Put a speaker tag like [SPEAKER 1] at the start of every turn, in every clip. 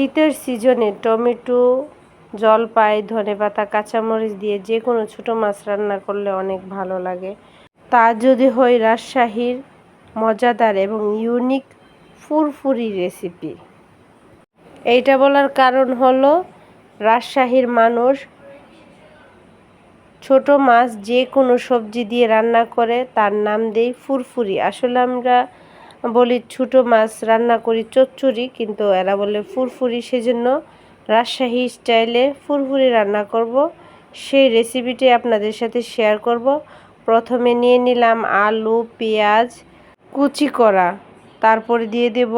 [SPEAKER 1] শীতের সিজনে টমেটো, জলপাই ধনেপাতা কাঁচামরিচ দিয়ে যে কোনো ছোটো মাছ রান্না করলে অনেক ভালো লাগে। তা যদি হয় রাজশাহীর মজাদার এবং ইউনিক ফুরফুরি রেসিপি। এইটা বলার কারণ হলো রাজশাহীর মানুষ ছোট মাছ যে কোনো সবজি দিয়ে রান্না করে তার নাম দেই ফুরফুরি। আসলে আমরা বলি, ছোটো মাছ রান্না করি চচ্চড়ি, কিন্তু এরা বলে ফুরফুরি। সেজন্য রাজশাহী স্টাইলে ফুরফুরি রান্না করব। সেই রেসিপিটি আপনাদের সাথে শেয়ার করব। প্রথমে নিয়ে নিলাম আলু, পেঁয়াজ, কুচি করা। তারপরে দিয়ে দেব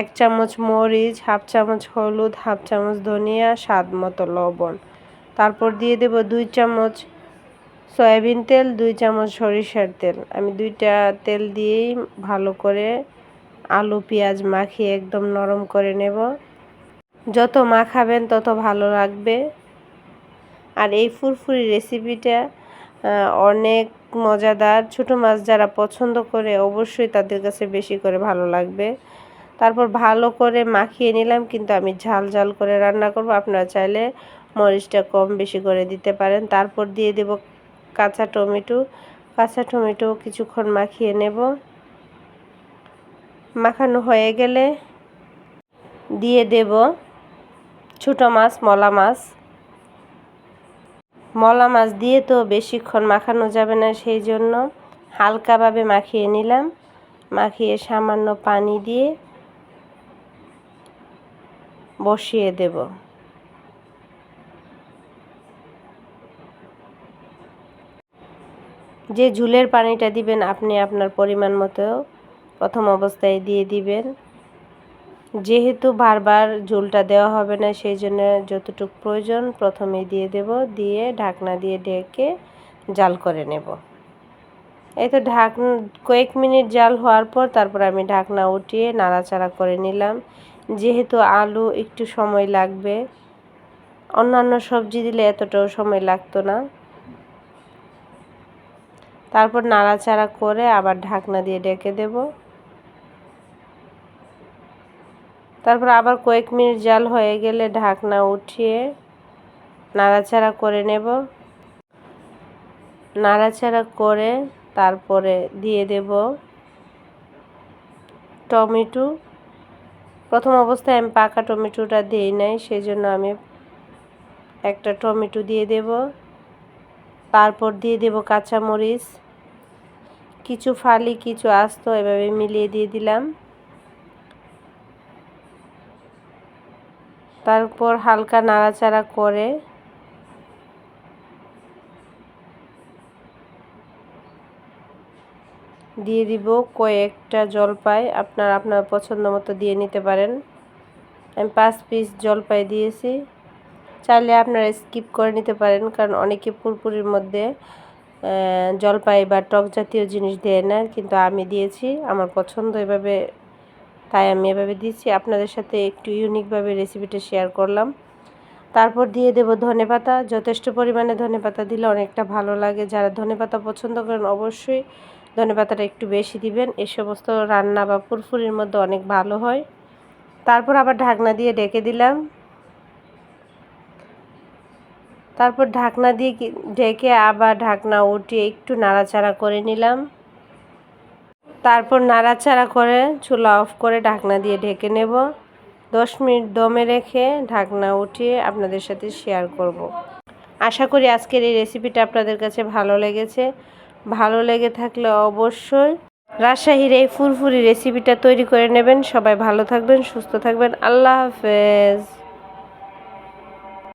[SPEAKER 1] এক চামচ মরিচ, হাফ চামচ হলুদ, হাফ চামচ ধনিয়া, স্বাদ মতো লবণ। তারপর দিয়ে দেব দুই চামচ সয়াবিন তেল, দুই চামচ সরিষার তেল। আমি দুইটা তেল দিয়েই ভালো করে আলু, পেঁয়াজ মাখিয়ে একদম নরম করে নেব। যত মাখাবেন তত ভালো লাগবে। আর এই ফুরফুরি রেসিপিটা অনেক মজাদার। ছোটো মাছ যারা পছন্দ করে অবশ্যই তাদের কাছে বেশি করে ভালো লাগবে। তারপর ভালো করে মাখিয়ে নিলাম, কিন্তু আমি ঝাল ঝাল করে রান্না করব। আপনারা চাইলে মরিচটা কম বেশি করে দিতে পারেন। তারপর দিয়ে দেব কাঁচা টমেটো কাঁচা টমেটো কিছুক্ষণ মাখিয়ে নেব। মাখানো হয়ে গেলে দিয়ে দেব ছোটো মাছ, মলা মাছ। মলা মাছ দিয়ে তো বেশিক্ষণ মাখানো যাবে না, সেই জন্য হালকাভাবে মাখিয়ে নিলাম। মাখিয়ে সামান্য পানি দিয়ে বসিয়ে দেব। যে ঝুলের পানিটা দিবেন, আপনি আপনার পরিমাণ মতো প্রথম অবস্থায় দিয়ে দিবেন। যেহেতু বারবার ঝুলটা দেওয়া হবে না, সেই জন্য যতটুকু প্রয়োজন প্রথমে দিয়ে দেব, দিয়ে ঢাকনা দিয়ে ঢেকে জাল করে নেব। এই তো ঢাক, কয়েক মিনিট জাল হওয়ার পর তারপর আমি ঢাকনা উঠিয়ে নাড়াচাড়া করে নিলাম। যেহেতু আলু একটু সময় লাগবে, অন্যান্য সবজি দিলে এতটাও সময় লাগতো না। তারপর নাড়াচাড়া করে আবার ঢাকনা দিয়ে ডেকে দেব। তারপর আবার কয়েক মিনিট জাল হয়ে গেলে ঢাকনা উঠিয়ে নাড়াচাড়া করে নেব। নাড়াচাড়া করে তারপরে দিয়ে দেব টমেটো। প্রথম অবস্থায় আমি পাকা টমেটোটা দিই নাই সেই জন্য আমি একটা টমেটো দিয়ে দেব। তারপর দিয়ে দেব কাঁচামরিচ। কিছু ফালি, কিছু আস্ত এভাবে মিলিয়ে দিয়ে দিলাম। তারপর হালকা নাড়াচাড়া করে দিয়ে দিব কয়েকটা জলপাই। আপনার আপনার পছন্দ মতো দিয়ে নিতে পারেন। আমি পাঁচ পিস জলপাই দিয়েছি। চাইলে আপনারা স্কিপ করে নিতে পারেন, কারণ অনেকে পুরপুরির মধ্যে জলপাই বা টক জাতীয় জিনিস দেয় না, কিন্তু আমি দিয়েছি, আমার পছন্দ এভাবে, তাই আমি এভাবে দিয়েছি আপনাদের সাথে একটু ইউনিকভাবে রেসিপিটা শেয়ার করলাম। তারপর দিয়ে দেব ধনে পাতা। যথেষ্ট পরিমাণে ধনে পাতা দিলে অনেকটা ভালো লাগে। যারা ধনে পাতা পছন্দ করেন, অবশ্যই ধনে পাতাটা একটু বেশি দিবেন। এ সমস্ত রান্না বা ফুরফুরির মধ্যে অনেক ভালো হয়। তারপর আবার ঢাকনা দিয়ে ডেকে দিলাম। তারপর ঢাকনা দিয়ে ঢেকে আবার ঢাকনা উঠিয়ে একটু নাড়াচাড়া করে নিলাম। তারপর নাড়াচাড়া করে চুলা অফ করে ঢাকনা দিয়ে ঢেকে নেব। দশ মিনিট দমে রেখে ঢাকনা উঠিয়ে আপনাদের সাথে শেয়ার করব। আশা করি আজকের এই রেসিপিটা আপনাদের কাছে ভালো লেগেছে। ভালো লেগে থাকলে অবশ্যই রাজশাহীর এই ফুরফুরি রেসিপিটা তৈরি করে নেবেন। সবাই ভালো থাকবেন, সুস্থ থাকবেন। আল্লাহ হাফেজ।